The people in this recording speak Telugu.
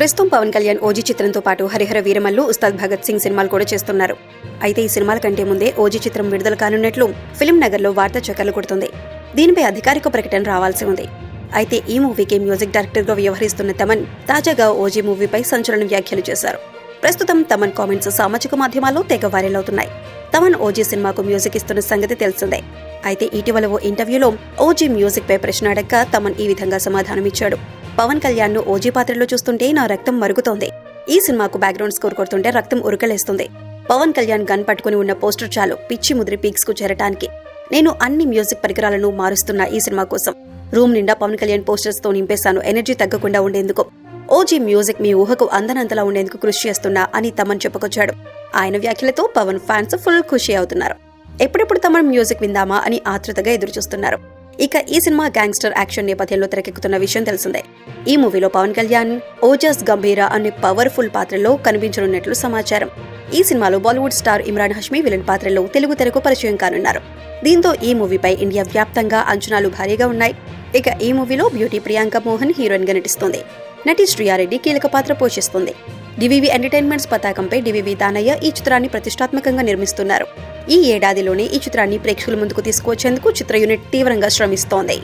ప్రస్తుతం పవన్ కళ్యాణ్ ఓజీ చిత్రంతో పాటు హరిహర వీరమల్లు ఉస్తాద్ భగత్ సింగ్ సినిమాలు కూడా చేస్తున్నారు. అయితే ఈ సినిమాల కంటే ముందే ఓజీ చిత్రం విడుదల కానున్నట్లు ఫిల్మ్ నగర్లో వార్త చక్కర్లు కొడుతుంది. దీనిపై అధికారిక ప్రకటన రావాల్సి ఉంది. అయితే ఈ మూవీకి మ్యూజిక్ డైరెక్టర్గా వ్యవహరిస్తున్న తమన్ తాజాగా ఓజీ మూవీపై సంచలన వ్యాఖ్యలు చేశారు. ప్రస్తుతం తమన్ కామెంట్స్ సామాజిక మాధ్యమాల్లో తెగ వైరల్ అవుతున్నాయి. తమన్ ఓజీ సినిమాకు మ్యూజిక్ ఇస్తున్న సంగతి తెలిసిందే. అయితే ఇటీవల ఓ ఇంటర్వ్యూలో ఓజీ మ్యూజిక్ పై ప్రశ్న అడక్క తమన్ ఈ విధంగా సమాధానమిచ్చాడు. పవన్ కళ్యాణ్ను ఓజీ పాత్రలో చూస్తుంటే నా రక్తం మరుగుతోంది. ఈ సినిమాకు బ్యాక్గ్రౌండ్ స్కోర్ కొడుతుంటే రక్తం ఉరకలేస్తుంది. పవన్ కళ్యాణ్ గన్ పట్టుకుని ఉన్న పోస్టర్ చాలు పిచ్చి ముదిరి పీక్స్కు చేరటానికి. నేను అన్ని మ్యూజిక్ పరికరాలను మారుస్తున్నా ఈ సినిమా కోసం. రూమ్ నిండా పవన్ కళ్యాణ్ పోస్టర్స్తో నింపేశాను. ఎనర్జీ తగ్గకుండా ఉండేందుకు. ఓజీ మ్యూజిక్ మీ ఊహకు అందనంతలా ఉండేందుకు కృషి చేస్తున్నా అని తమన్ చెప్పుకొచ్చాడు. ఆయన వ్యాఖ్యలతో పవన్ ఫ్యాన్స్ ఫుల్ ఖుషి అవుతున్నారు. ఎప్పుడెప్పుడు తమన్ మ్యూజిక్ విందామా అని ఆతృతగా ఎదురుచూస్తున్నారు. ఇక ఈ సినిమా గ్యాంగ్స్టర్ యాక్షన్ నేపథ్యంలో తెరకెక్కుతున్న విషయం తెలిసిందే. ఈ మూవీలో పవన్ కళ్యాణ్ ఓజస్ గంభీర అనే పవర్ఫుల్ పాత్రలో కనిపించనున్నట్లు సమాచారం. ఈ సినిమాలో Bollywood star Imran Hashmi villain పాత్రలో తెలుగు తెరకు పరిచయం కానున్నారు. దీంతో ఈ మూవీపై ఇండియా వ్యాప్తంగా అంచనాలు భారీగా ఉన్నాయి. ఇక ఈ మూవీలో బ్యూటీ ప్రియాంక మోహన్ హీరోయిన్గా నటిస్తుంది. నటి శ్రీయారెడ్డి కీలక పాత్ర పోషిస్తుంది. డివివి ఎంటర్టైన్మెంట్స్ పతాకంపై డివివి దానయ్య ఈ చిత్రాన్ని ప్రతిష్టాత్మకంగా నిర్మిస్తున్నారు. ఈ ఏడాదిలోనే ఈ చిత్రాన్ని ప్రేక్షకుల ముందుకు తీసుకువచ్చేందుకు చిత్ర యూనిట్ తీవ్రంగా శ్రమిస్తోంది.